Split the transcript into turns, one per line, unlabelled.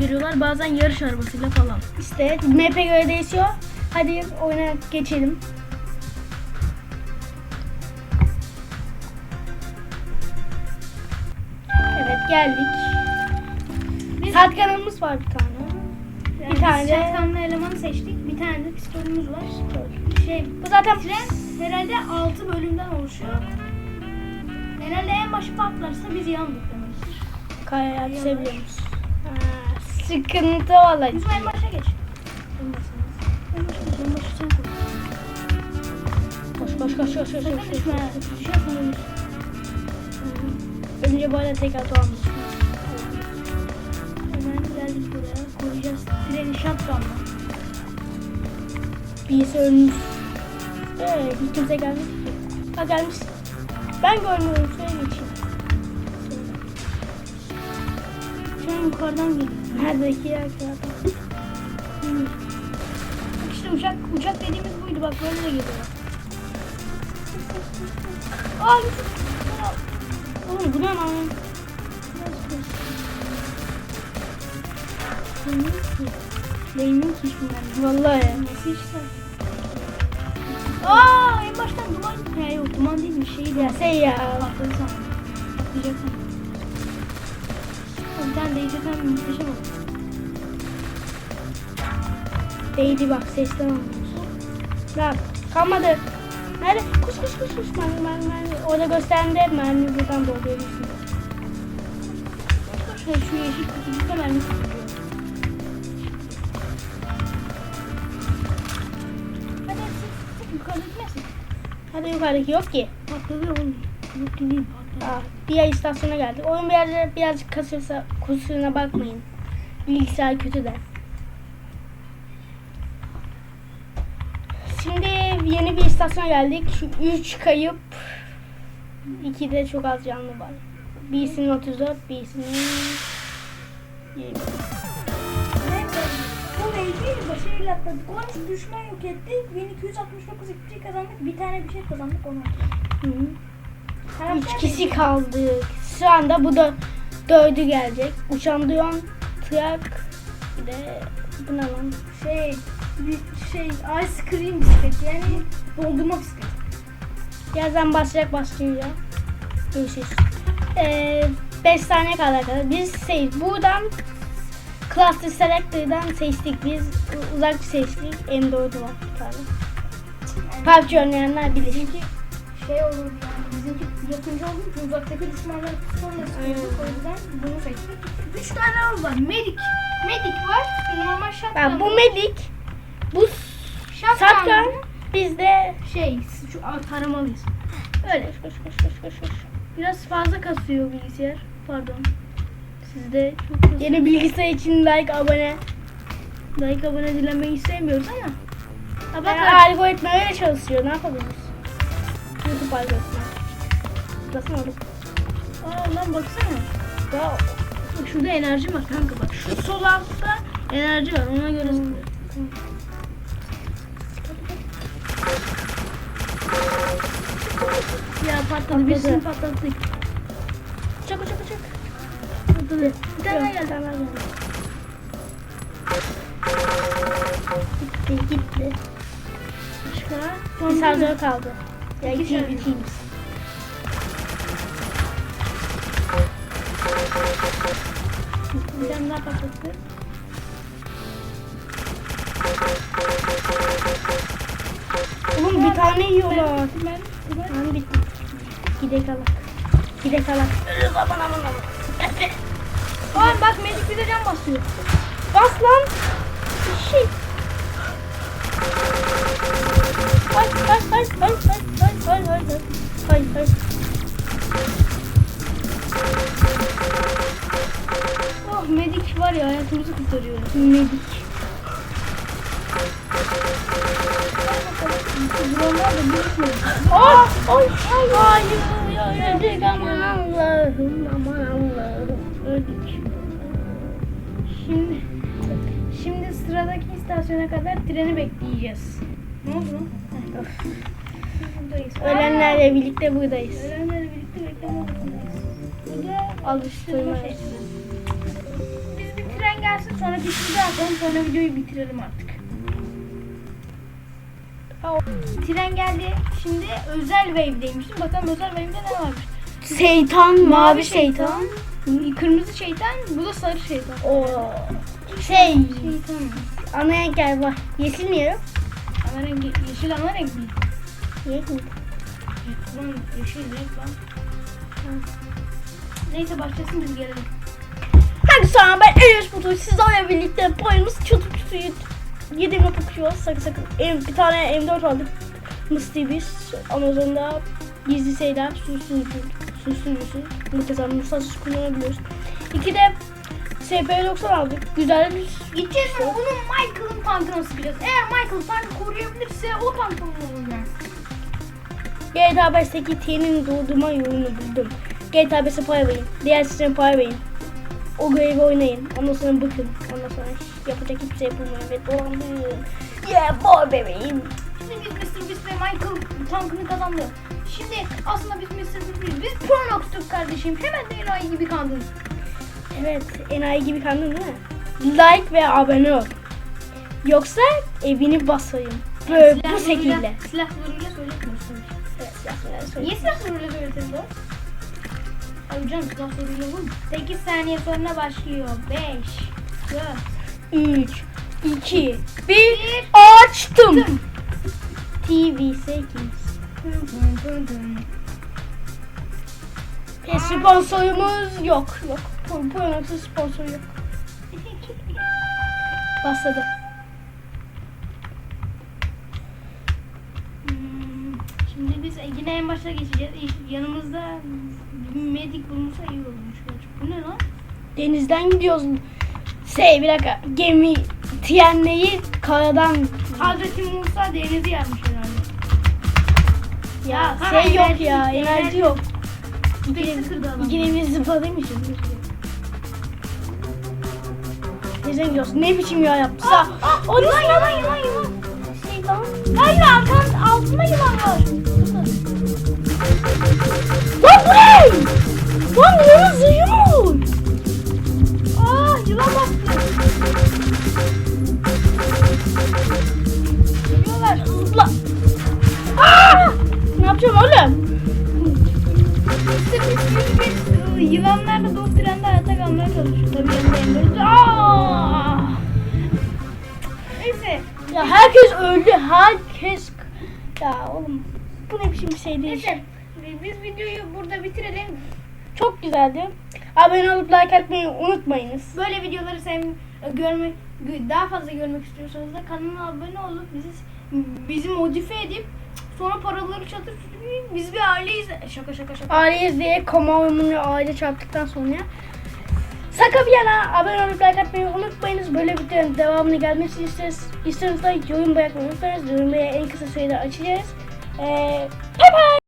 veriyorlar. Bazen yarış arabasıyla falan.
İşte map'e göre değişiyor. Hadi oyuna geçelim. Evet geldik. Saat kanalımız var bir tane.
Yani
Bir tane de-
Şatkanlı elemanı seçtik. Bir tane de pistolümüz var. Şey,
Bu zaten
tren herhalde 6 bölümden oluşuyor. Herhalde en başı patlarsa biz yandık demektir.
kayaya seviyoruz. Sıkıntı olacak.
Yusuf en başa geç. En başa. Geç. En başa sen koy.
Koş koş koş koş koş.
Sakın
koş.
düşme. Şey yapma.
Önce böyle tekrar doğalım.
Hemen geldik buraya. Koyacağız. Treni şatkanla.
Birisi ölmüş. Ee, hiç kimse gelmiş. Ha gelmiş. Ben görmüyorum. Şöyle geçeyim.
An yukarıdan geliyor.
Neredeki yer ki adam?
Bak işte uçak, uçak dediğimiz buydu. Bak böyle de geliyor.
Aa Yusuf. Oğlum bu ne lan?
Değmiyor ki hiçbir
Vallahi.
Nasıl işte? Aa en baştan duman. Ya yok duman değilmiş şeyi de.
Ya şey ya.
Patladı sandım. Patlayacak sandım. Cidden Daisy Fan muhteşem olmuş.
Daisy bak sesler olmuş. Lan kalmadı. Nerede? Kuş kuş kuş kuş mermi mermi mermi. Orada gösterdi hep mermi buradan doldurabilirsin.
Kuş kuş şu yeşil kutucukta mermi kutucuğu. Hadi yukarıdaki
nasıl? Yok ki.
Bak tabii. Yok ki.
Aa, diğer istasyona geldik. Oyun bir yerde birazcık kasırsa kusuruna bakmayın. Bilgisayar kötü de. Şimdi yeni bir istasyona geldik. Şu 3 kayıp. 2 de çok az canlı var. Birisinin 34, birisinin 20.
Neyse. Bu neydi? Başarıyla atladık. 13 düşman yok ettik. 1269 XP kazandık. Bir tane bir şey kazandık onu.
Hı -hı. 3 kişi kaldık. Şu anda bu da dördü gelecek. Uçan duyan, trak, bir de bu ne lan?
Şey, bir şey, ice cream bisiklet yani dondurma bisiklet.
Birazdan başlayacak başlayınca. Görüşürüz. Ee, 5 saniye kaldı arkadaşlar. Biz şey, buradan Cluster Selector'dan seçtik. Biz uzak seçtik. M4'ü var bir tane. PUBG oynayanlar bilir.
Bizimki şey olur yani bizimki yakıncı olduğu için uzaktaki düşmanları sonra sıkıyorduk o yüzden bunu seçtik. 3 tane av var. Medik. Medik var. Normal shotgun.
Ya bu medik, bu
shotgun.
shotgun, bizde
Şey, şu taramalıyız.
öyle. Koş koş koş koş koş.
Biraz fazla kasıyor bilgisayar. Pardon. Sizde çok kasıyor.
Yeni bilgisayar için like, abone.
like abone dilenmeyi sevmiyoruz ama. Bak
Yani algoritma öyle çalışıyor. Ne yapabiliriz? YouTube algoritma. Tıklasana oğlum.
Aa lan baksana.
Ya,
Bak şurada enerji var kanka bak. Şu sol altta enerji var ona göre sıkıyor. Ya patladı. Birisini patlattık.
Çak çak çak.
Patladı. Bir tane daha geldi.
Tamam geldi. Gitti gitti.
Başka.
Bir sardalya kaldı.
Thank
you.
Bir tane daha patlattı.
Oğlum bir tane yiyorlar.
Ben, ben,
ben bitti. Gide kalak. Gide kalak. Aman aman aman.
Oğlum bak Magic bize can basıyor.
Bas lan. Şey. Bas bas bas bas bas hay hay hay hay hay hay.
Oh Medik var ya hayatımızı kurtarıyor.
Medik.
Buralar da büyük
Aa, ay, ay, ay, öldük aman Allah'ım, aman Allah'ım, öldük.
Şimdi şimdi sıradaki istasyona kadar treni bekleyeceğiz. Ne oldu? Buradayız.
Ölenlerle birlikte buradayız.
Ölenlerle birlikte bekleme durumundayız. Burada
Alıştırma.
Biz bir tren gelsin sonra pişirde atalım sonra videoyu bitirelim artık. Tren geldi. Şimdi özel wave'deymiştim. Bakalım özel wave'de ne varmış.
Şeytan, mavi şeytan.
Kırmızı şeytan, bu da sarı şeytan.
O şey,
Şeytan.
ana renkler var. Yeşil mi yarım?
Ana rengi, yeşil ana renk mi?
Yeşil mi?
Lan yeşil renk lan. Neyse başlasın biz gelelim.
Hadi sonra ben Enes Batu sizlerle birlikte payımız çatıp suyu yedim yapışıyoruz. Sakın sakın. Ev, bir tane M4 aldık. Mıstığı biz. Amazon'da gizli şeyler, susuzluk, susuzluksuz, muhteşem muhtaçsız kullanabiliyoruz. İki de SP90 aldık. Güzel bir
Gideceğiz mi? Bunu Michael'ın tankına sıkacağız. Eğer Michael tankı koruyabilirse o tankın olacak.
GTA 5'teki T'nin doğduğuma yolunu buldum. GTA 5'e para verin. Diğer sisteme para verin. O görevi oynayın. Ondan sonra bakın. Ondan sonra yapacak hiçbir şey yapılmıyor. Ve dolandırın. Yeah boy bebeğim.
Şimdi biz Mr. Beast ve Michael tankını kazandı. Şimdi aslında biz Mr. Beast değiliz. Biz Pronox'tuk kardeşim. Hemen de enayi gibi kandın.
Evet enayi gibi kandın değil mi? Like ve abone ol. Yoksa evini basayım. Böyle bu
Silahlarıyla-
şekilde.
Silahlarıyla söylemiyorsun.
Silahlarla söyle.
Niye silahlarıyla söyledin lan? Ay canım silahlarıyla olur mu? 8 saniye sonra başlıyor. 5, 4,
3, 2, 1, açtım. TV 8. E, sponsorumuz yok. Yok. Bu, bu yönetim sponsor yok. Başladı.
Hmm, Yine en başta geçeceğiz. Yanımızda bir medik bulunsa iyi olmuş. Bu ne lan?
Denizden gidiyoruz. Şey bir dakika. Gemi trenleri karadan
Hazreti Musa denizi yazmış herhalde.
ya
Ha,
şey yok
enerji
ya
işte,
enerji
enerji.
yok. Bir zıpladıymışım. Denizden gidiyoruz. Ne biçim ya yapmışsa.
Ah, ah,
O
yılan, yılan, yılan, yılan.
Şey lan.
Hayır
herkes öldü. Herkes. Ya oğlum bu ne biçim bir şey değil.
Neyse. Biz videoyu burada bitirelim.
Çok güzeldi. Abone olup like atmayı unutmayınız.
Böyle videoları sev görmek daha fazla görmek istiyorsanız da kanala abone olup bizi bizi modifiye edip sonra paraları çatır biz bir aileyiz. Şaka şaka şaka.
Aileyiz diye kamuoyunu aile çarptıktan sonra. Saka bir yana abone olup like atmayı unutmayınız. Böyle videonun devamını gelmesini. İsterseniz de yorum bırakmayı unutmayınız. Yorumları en kısa sürede açacağız. Ee, bye bye.